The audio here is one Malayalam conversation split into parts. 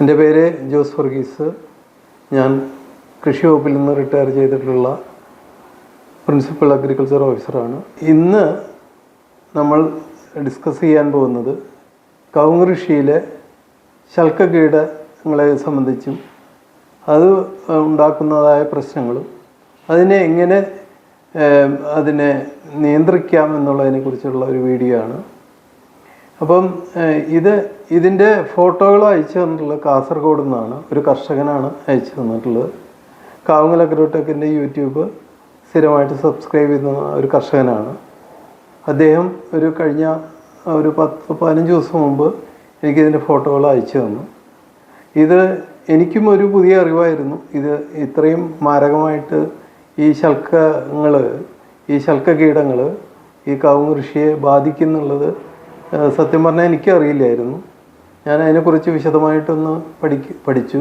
എന്റെ പേര് ജോസ് വർഗീസ്. ഞാൻ കൃഷി വകുപ്പിൽ നിന്ന് റിട്ടയർ ചെയ്തിട്ടുള്ള പ്രിൻസിപ്പൽ അഗ്രികൾച്ചർ ഓഫീസറാണ് ഇന്ന് നമ്മൾ ഡിസ്കസ് ചെയ്യാൻ പോകുന്നത് കവുങ്ങ് കൃഷിയിലെ ശൽക്കകീടങ്ങളെ സംബന്ധിച്ചും അത് ഉണ്ടാക്കുന്നതായ പ്രശ്നങ്ങളും അതിനെ എങ്ങനെ അതിനെ നിയന്ത്രിക്കാം എന്നുള്ളതിനെ കുറിച്ചുള്ള ഒരു വീഡിയോ ആണ്. അപ്പം ഇത് ഇതിന്റെ ഫോട്ടോകൾ അയച്ചു തന്നിട്ടുള്ളത് കാസർഗോഡ് നിന്നാണ്. ഒരു കർഷകനാണ് അയച്ചു തന്നിട്ടുള്ളത്. കാവുങ്ങൽ അഗ്രോടെക്കിന്റെ യൂട്യൂബ് സ്ഥിരമായിട്ട് സബ്സ്ക്രൈബ് ചെയ്യുന്ന ഒരു കർഷകനാണ്. അദ്ദേഹം ഒരു കഴിഞ്ഞ ഒരു പത്ത് പതിനഞ്ച് ദിവസം മുമ്പ് എനിക്കിതിന്റെ ഫോട്ടോകൾ അയച്ചു തന്നു. ഇത് എനിക്കും ഒരു പുതിയ അറിവായിരുന്നു. ഇത് ഇത്രയും മാരകമായിട്ട് ഈ ശൽക്കങ്ങൾ ഈ ശൽക്ക കീടങ്ങൾ ഈ കവുങ്ങ് കൃഷിയെ ബാധിക്കുന്നുള്ളത് സത്യം പറഞ്ഞാൽ എനിക്ക് അറിയില്ലായിരുന്നു ഞാൻ അതിനെക്കുറിച്ച് വിശദമായിട്ടൊന്ന് പഠിക്ക് പഠിച്ചു.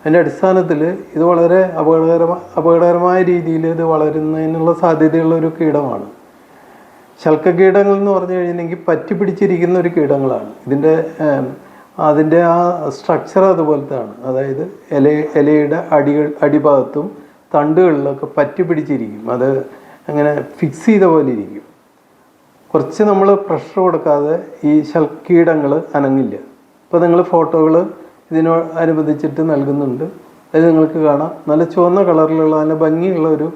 അതിന്റെ അടിസ്ഥാനത്തിൽ ഇത് വളരെ അപകടകരമായ അപകടകരമായ രീതിയിൽ ഇത് വളരുന്നതിനുള്ള സാധ്യതയുള്ള ഒരു കീടമാണ്. ശൽക്കകീടങ്ങൾ എന്ന് പറഞ്ഞു കഴിഞ്ഞിട്ടുണ്ടെങ്കിൽ പറ്റി പിടിച്ചിരിക്കുന്ന ഒരു കീടങ്ങളാണ്. ഇതിന്റെ അതിന്റെ ആ സ്ട്രക്ചർ അതുപോലത്തെയാണ്. അതായത് ഇല ഇലയുടെ അടികൾ അടിഭാഗത്തും തണ്ടുകളിലൊക്കെ പറ്റി പിടിച്ചിരിക്കും. അത് അങ്ങനെ ഫിക്സ് ചെയ്ത പോലെ ഇരിക്കും. കുറച്ച് നമ്മൾ പ്രഷർ കൊടുക്കാതെ ഈ ശൽക്കീടങ്ങൾ അനങ്ങില്ല. ഇപ്പോൾ നിങ്ങൾ ഫോട്ടോകൾ ഇതിനോട് അനുബന്ധിച്ചിട്ട് നൽകുന്നുണ്ട്. അത് നിങ്ങൾക്ക് കാണാം. നല്ല ചുവന്ന കളറിലുള്ള നല്ല ഭംഗിയുള്ള ഒരു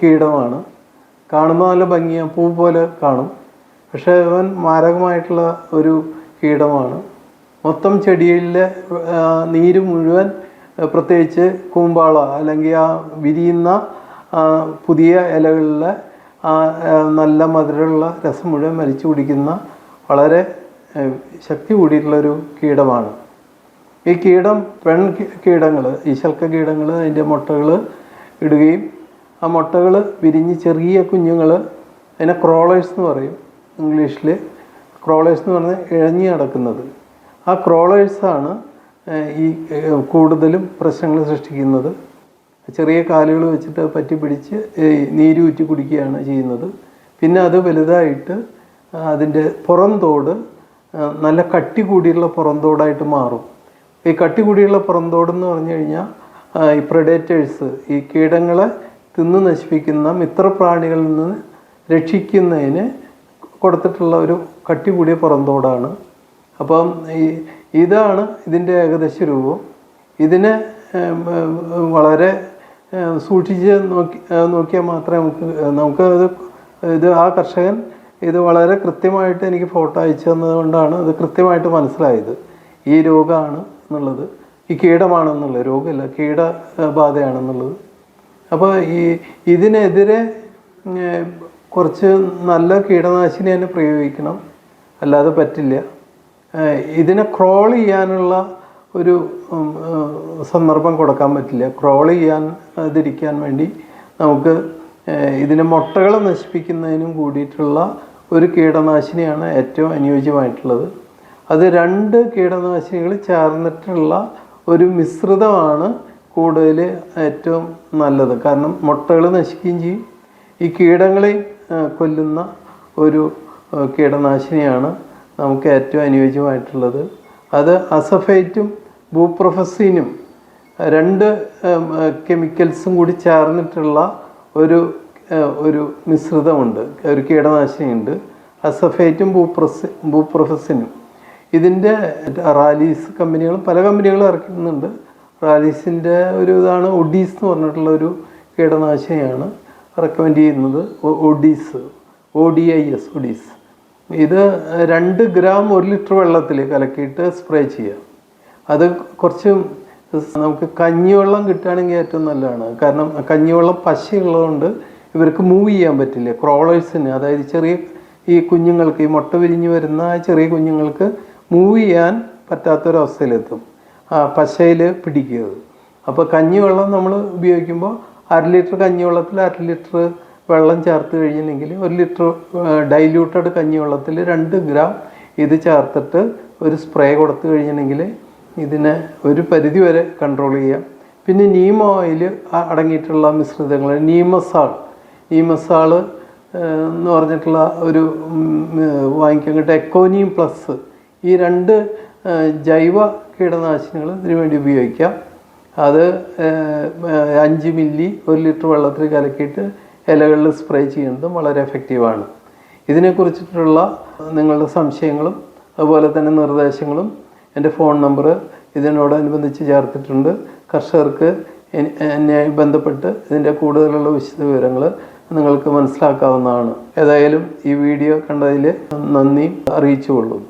കീടമാണ്. കാണുമ്പോൾ നല്ല ഭംഗിയാണ് പൂ പോലെ കാണും. പക്ഷേ അവൻ മാരകമായിട്ടുള്ള ഒരു കീടമാണ്. മൊത്തം ചെടിയിലെ നീര് മുഴുവൻ പ്രത്യേകിച്ച് കൂമ്പാള അല്ലെങ്കിൽ ആ വിരിയുന്ന പുതിയ ഇലകളിലെ നല്ല മധുരമുള്ള രസം മുഴുവൻ വലിച്ചു കുടിക്കുന്ന വളരെ ശക്തി കൂടിയിട്ടുള്ളൊരു കീടമാണ്. ഈ കീടം പെൺ കീടങ്ങൾ ഈ ശൽക്ക കീടങ്ങൾ അതിന്റെ മുട്ടകൾ ഇടുകയും ആ മുട്ടകൾ വിരിഞ്ഞ് ചെറിയ കുഞ്ഞുങ്ങൾ അതിനെ ക്രോളേഴ്സ് എന്ന് പറയും ഇംഗ്ലീഷിൽ ക്രോളേഴ്സ് എന്ന് പറഞ്ഞാൽ ഇഴഞ്ഞു നടക്കുന്നത്. ആ ക്രോളേഴ്സാണ് ഈ കൂടുതലും പ്രശ്നങ്ങൾ സൃഷ്ടിക്കുന്നത്. ചെറിയ കാലുകൾ വെച്ചിട്ട് പറ്റി പിടിച്ച് നീര് നീരൂറ്റി കുടിക്കുകയാണ് ചെയ്യുന്നത്. പിന്നെ അത് വലുതായിട്ട് അതിന്റെ പുറംതോട് ആ, നല്ല കട്ടി കൂടിയുള്ള പുറന്തോടായിട്ട് മാറും. ഈ കട്ടി കൂടിയുള്ള പുറന്തോടെന്ന് പറഞ്ഞു കഴിഞ്ഞാൽ ഈ പ്രഡേറ്റേഴ്സ് ഈ കീടങ്ങളെ തിന്നു നശിപ്പിക്കുന്ന മിത്രപ്രാണികളിൽ നിന്ന് രക്ഷിക്കുന്നതിന് കൊടുത്തിട്ടുള്ള ഒരു കട്ടി കൂടിയ പുറന്തോടാണ്. അപ്പം ഈ ഇതാണ് ഇതിന്റെ ഏകദേശ രൂപം. ഇതിനെ വളരെ സൂക്ഷിച്ച് നോക്കി നോക്കിയാൽ മാത്രമേ നമുക്ക് നമുക്ക് ഇത് ആ കർഷകൻ ഇത് വളരെ കൃത്യമായിട്ട് എനിക്ക് ഫോട്ടോ അയച്ചു തന്നതുകൊണ്ടാണ് അത് കൃത്യമായിട്ട് മനസ്സിലായത്. ഈ രോഗമാണ് എന്നുള്ളത്. ഈ കീടമാണെന്നുള്ളത്. രോഗമില്ല കീടബാധയാണെന്നുള്ളത് അപ്പോൾ ഈ ഇതിനെതിരെ കുറച്ച് നല്ല കീടനാശിനി തന്നെ പ്രയോഗിക്കണം. അല്ലാതെ പറ്റില്ല. ഇതിനെ ക്രോൾ ചെയ്യാനുള്ള ഒരു സന്ദർഭം കൊടുക്കാൻ പറ്റില്ല. ക്രോൾ ചെയ്യാൻ അതിരിക്കാൻ വേണ്ടി നമുക്ക് ഇതിനെ മുട്ടകളെ നശിപ്പിക്കുന്നതിനും കൂടിയിട്ടുള്ള ഒരു കീടനാശിനിയാണ് ഏറ്റവും അനുയോജ്യമായിട്ടുള്ളത്. അത് രണ്ട് കീടനാശിനികൾ ചേർന്നിട്ടുള്ള ഒരു മിശ്രിതമാണ് കൂടുതൽ ഏറ്റവും നല്ലത്. കാരണം മുട്ടകൾ നശിക്കുകയും ചെയ്യും. ഈ കീടങ്ങളെ കൊല്ലുന്ന ഒരു കീടനാശിനിയാണ് നമുക്ക് ഏറ്റവും അനുയോജ്യമായിട്ടുള്ളത്. അത് അസഫൈറ്റും ബൂപ്രൊഫസീനും രണ്ട് കെമിക്കൽസും കൂടി ചേർന്നിട്ടുള്ള ഒരു ഒരു മിശ്രിതമുണ്ട് ഒരു കീടനാശിനിയുണ്ട്. അസഫേറ്റും ബൂപ്രസ് ബൂപ്രൊഫസിനും. ഇതിന്റെ റാലീസ് കമ്പനികളും പല കമ്പനികളും ഇറക്കുന്നുണ്ട്. റാലീസിന്റെ ഒരു ഇതാണ് ഒഡീസ് എന്ന് പറഞ്ഞിട്ടുള്ള ഒരു കീടനാശിനിയാണ് റെക്കമെൻഡ് ചെയ്യുന്നത്. Odis O D I S Odis. ഇത് രണ്ട് ഗ്രാം ഒരു ലിറ്റർ വെള്ളത്തിൽ കലക്കിയിട്ട് സ്പ്രേ ചെയ്യുക. അത് കുറച്ച് നമുക്ക് കഞ്ഞിവെള്ളം കിട്ടുകയാണെങ്കിൽ ഏറ്റവും നല്ലതാണ്. കാരണം കഞ്ഞിവെള്ളം പശയുള്ളതുകൊണ്ട് ഇവർക്ക് മൂവ് ചെയ്യാൻ പറ്റില്ല. ക്രോളേഴ്സിന് അതായത് ചെറിയ ഈ കുഞ്ഞുങ്ങൾക്ക് ഈ മുട്ട വിരിഞ്ഞ് വരുന്ന ചെറിയ കുഞ്ഞുങ്ങൾക്ക് മൂവ് ചെയ്യാൻ പറ്റാത്തൊരവസ്ഥയിലെത്തും. ആ പശയിൽ പിടിക്കുക അപ്പോൾ കഞ്ഞിവെള്ളം നമ്മൾ ഉപയോഗിക്കുമ്പോൾ അര ലിറ്റർ കഞ്ഞിവെള്ളത്തിൽ അര ലിറ്റർ വെള്ളം ചേർത്ത് കഴിഞ്ഞിട്ടുണ്ടെങ്കിൽ ഒരു ലിറ്റർ ഡൈല്യൂട്ടഡ് കഞ്ഞിവെള്ളത്തിൽ രണ്ട് ഗ്രാം ഇത് ചേർത്തിട്ട് ഒരു സ്പ്രേ കൊടുത്തു കഴിഞ്ഞിട്ടുണ്ടെങ്കിൽ ഇതിനെ ഒരു പരിധി വരെ കൺട്രോൾ ചെയ്യാം. പിന്നെ നീമ ഓയിൽ അടങ്ങിയിട്ടുള്ള മിശ്രിതങ്ങൾ നീമസാൾ നീമസാൾ എന്ന് പറഞ്ഞിട്ടുള്ള ഒരു വാങ്ങിക്കാൻ കിട്ടുക എക്കോനിയം പ്ലസ് ഈ രണ്ട് ജൈവ കീടനാശിനികൾ ഇതിനു വേണ്ടി ഉപയോഗിക്കാം. അത് അഞ്ച് മില്ലി ഒരു ലിറ്റർ വെള്ളത്തിൽ കലക്കിയിട്ട് ഇലകളിൽ സ്പ്രേ ചെയ്യുന്നതും വളരെ എഫക്റ്റീവാണ്. ഇതിനെക്കുറിച്ചിട്ടുള്ള നിങ്ങളുടെ സംശയങ്ങളും അതുപോലെ തന്നെ നിർദ്ദേശങ്ങളും എന്റെ ഫോൺ നമ്പർ ഇതിനോടനുബന്ധിച്ച് ചേർത്തിട്ടുണ്ട്. കർഷകർക്ക് എന്നെ ബന്ധപ്പെട്ട് ഇതിന്റെ കൂടുതലുള്ള വിശദ വിവരങ്ങൾ നിങ്ങൾക്ക് മനസ്സിലാക്കാവുന്നതാണ്. ഏതായാലും ഈ വീഡിയോ കണ്ടതിൽ നന്ദി അറിയിച്ചുകൊള്ളുന്നു.